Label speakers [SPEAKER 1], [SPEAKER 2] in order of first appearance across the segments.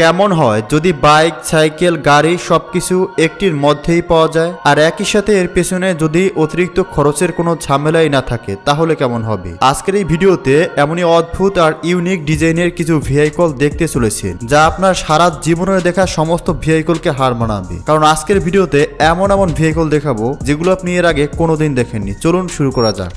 [SPEAKER 1] কেমন হয় যদি বাইক, সাইকেল, গাড়ি সবকিছু একটির মধ্যেই পাওয়া যায়? আর একই সাথে এর পেছনে যদি অতিরিক্ত খরচের কোনো ঝামেলাই না থাকে, তাহলে কেমন হবে? আজকের এই ভিডিওতে এমনই অদ্ভুত আর ইউনিক ডিজাইনের কিছু ভেহিকল দেখতে চলেছেন, যা আপনার সারা জীবনে দেখা সমস্ত ভেহিকলকে হার মানাবে। কারণ আজকের ভিডিওতে এমন এমন ভেহিকল দেখাবো, যেগুলো আপনি এর আগে কোনোদিন দেখেননি। চলুন শুরু করা যাক।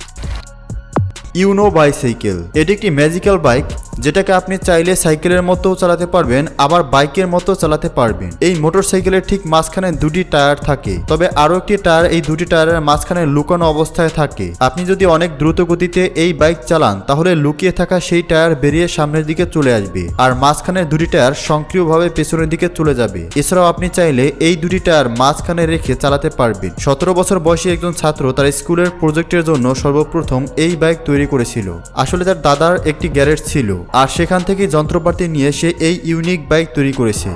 [SPEAKER 1] Uno bicycle. এটি একটি ম্যাজিক্যাল বাইক যেটাকে আপনি চাইলে সাইকেলের মতো চালাতে পারবেন, আবার বাইকের মতো চালাতে পারবেন। এই মোটর সাইকেলের ঠিক মাঝখানে দুটি টায়ার থাকে। তবে আরও একটি টায়ার এই দুটি টায়ারের মাঝখানে লুকানো অবস্থায় থাকে। আপনি যদি অনেক দ্রুত গতিতে এই বাইক চালান, তাহলে লুকিয়ে থাকা সেই টায়ার বেরিয়ে সামনের দিকে চলে আসবে আর মাঝখানে দুটি টায়ার সক্রিয়ভাবে পেছনের দিকে চলে যাবে। এছাড়াও আপনি চাইলে এই দুটি টায়ার মাঝখানে রেখে চালাতে পারবেন। সতেরো বছর বয়সী একজন ছাত্র তার স্কুলের প্রজেক্টের জন্য সর্বপ্রথম এই বাইক তৈরি করেছিল। আসলে তার দাদার একটি গ্যারেজ ছিল। আর সেখান থেকে যন্ত্রপাতি নিয়ে সে এই ইউনিক বাইক তৈরি করেছে।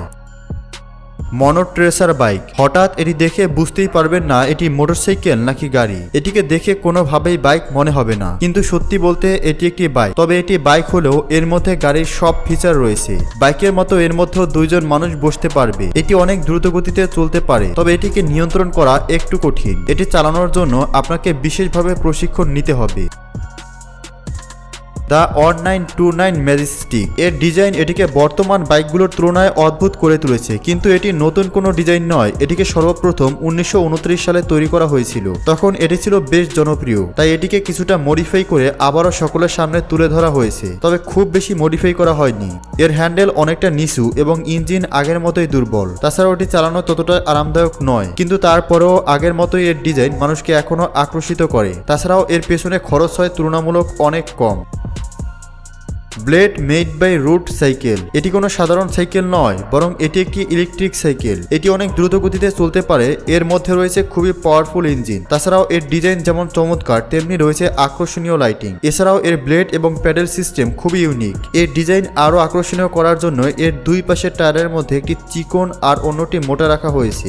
[SPEAKER 1] মনো ট্রেসার বাইক হঠাৎ এটি দেখে বুঝতেই পারবেন না এটি মোটরসাইকেল নাকি গাড়ি। এটিকে দেখে কোনোভাবেই বাইক মনে হবে না। কিন্তু সত্যি বলতে এটি একটি বাইক তবে এটি বাইক হলেও এর মধ্যে গাড়ির সব ফিচার রয়েছে। বাইকের মতো এর মধ্যেও দুইজন মানুষ বসতে পারবে। এটি অনেক দ্রুত গতিতে চলতে পারে। তবে এটিকে নিয়ন্ত্রণ করা একটু কঠিন। এটি চালানোর জন্য আপনাকে বিশেষভাবে প্রশিক্ষণ নিতে হবে। The on nine two nine majestic এর ডিজাইন এটিকে বর্তমান বাইকগুলোর তুলনায় অদ্ভুত করে তুলেছে, কিন্তু এটি নতুন কোনো ডিজাইন নয়। এটিকে সর্বপ্রথম উনিশশো উনত্রিশ সালে তৈরি করা হয়েছিল। তখন এটি ছিল বেশ জনপ্রিয়, তাই এটিকে কিছুটা মডিফাই করে আবারও সকলের সামনে তুলে ধরা হয়েছে। তবে খুব বেশি মডিফাই করা হয়নি। এর হ্যান্ডেল অনেকটা নিচু এবং ইঞ্জিন আগের মতোই দুর্বল। তাছাড়াও এটি চালানো ততটা আরামদায়ক নয়, কিন্তু তারপরেও আগের মতোই এর ডিজাইন মানুষকে এখনও আকর্ষিত করে। তাছাড়াও এর পেছনে খরচ হয় তুলনামূলক অনেক কম। Blade made by root cycle. এটি কোনো সাধারণ সাইকেল নয়, বরং এটি একটি ইলেকট্রিক সাইকেল। এটি অনেক দ্রুত গতিতে চলতে পারে, এর মধ্যে রয়েছে খুবই পাওয়ারফুল ইঞ্জিন তাছাড়াও এর ডিজাইন যেমন চমৎকার, তেমনি রয়েছে আকর্ষণীয় লাইটিং এছাড়াও এর ব্লেড এবং প্যাডেল সিস্টেম খুবই ইউনিক এর ডিজাইন আরও আকর্ষণীয় করার জন্য এর দুই পাশের টায়ারের মধ্যে একটি চিকন আর অন্যটি মোটা রাখা হয়েছে।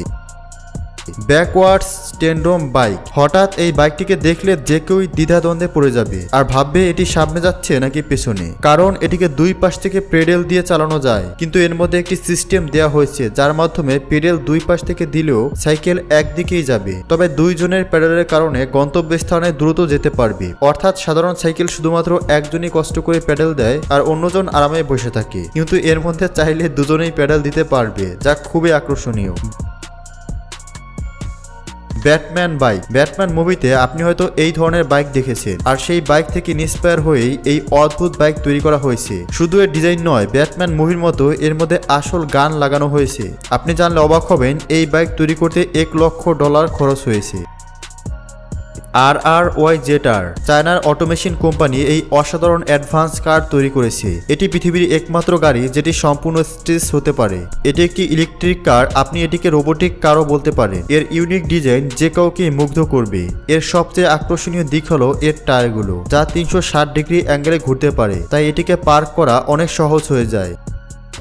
[SPEAKER 1] Backwards tandem bike. হঠাৎ এই বাইকটিকে দেখলে যে কেউই দ্বিধাদ্বন্দ্বে পড়ে যাবে আর ভাববে এটি সামনে যাচ্ছে নাকি পেছনে। কারণ এটিকে দুই পাশ থেকে পেডেল দিয়ে চালানো যায়। কিন্তু এর মধ্যে একটি সিস্টেম দেওয়া হয়েছে, যার মাধ্যমে পেডেল দুই পাশ থেকে দিলেও সাইকেল একদিকেই যাবে। তবে দুইজনের প্যাডেলের কারণে গন্তব্যস্থানে দ্রুত যেতে পারবে। অর্থাৎ সাধারণ সাইকেল শুধুমাত্র একজনই কষ্ট করে প্যাডেল দেয় আর অন্যজন আরামে বসে থাকে। কিন্তু এর মধ্যে চাইলে দুজনেই প্যাডেল দিতে পারবে, যা খুবই আকর্ষণীয়। ব্যাটম্যান বাইক ব্যাটম্যান মুভিতে আপনি হয়তো এই ধরনের বাইক দেখেছেন। আর সেই বাইক থেকে ইন্সপায়ার হয়েই এই অদ্ভুত বাইক তৈরি করা হয়েছে। শুধু এর ডিজাইন নয়, ব্যাটম্যান মুভির মতো এর মধ্যে আসল গান লাগানো হয়েছে। আপনি জানলে অবাক হবেন, এই বাইক তৈরি করতে এক লক্ষ ডলার খরচ হয়েছে। আর আর ওয়াই জেটার চায়নার অটোমেশন কোম্পানি এই অসাধারণ অ্যাডভান্স কার তৈরি করেছে। এটি পৃথিবীর একমাত্র গাড়ি যেটি সম্পূর্ণ স্ট্রেস হতে পারে। এটি একটি ইলেকট্রিক কার, আপনি এটিকে রোবোটিক কারও বলতে পারেন। এর ইউনিক ডিজাইন যে কাউকে মুগ্ধ করবে। এর সবচেয়ে আকর্ষণীয় দিক হলো এর টায়ারগুলো, যা তিনশো ষাট ডিগ্রি অ্যাঙ্গেলে ঘুরতে পারে, তাই এটিকে পার্ক করা অনেক সহজ হয়ে যায়।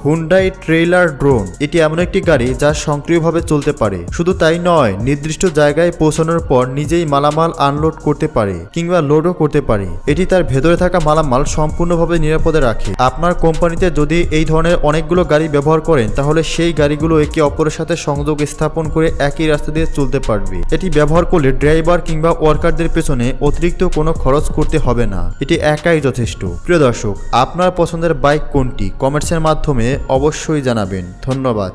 [SPEAKER 1] হুন্ডাই ট্রেইলার ড্রোন এটি এমন একটি গাড়ি যা সক্রিয়ভাবে চলতে পারে। শুধু তাই নয়, নির্দিষ্ট জায়গায় পৌঁছানোর পর নিজেই মালামাল আনলোড করতে পারে কিংবা লোডও করতে পারে। এটি তার ভেতরে থাকা মালামাল সম্পূর্ণভাবে নিরাপদে রাখে। আপনার কোম্পানিতে যদি এই ধরনের অনেকগুলো গাড়ি ব্যবহার করেন, তাহলে সেই গাড়িগুলো একে অপরের সাথে সংযোগ স্থাপন করে একই রাস্তা দিয়ে চলতে পারবে। এটি ব্যবহার করলে ড্রাইভার কিংবা ওয়ার্কারদের পেছনে অতিরিক্ত কোনো খরচ করতে হবে না। এটি একাই যথেষ্ট। প্রিয় দর্শক, আপনার পছন্দের বাইক কোনটি? কমেন্টসের মাধ্যমে অবশ্যই জানাবেন। ধন্যবাদ।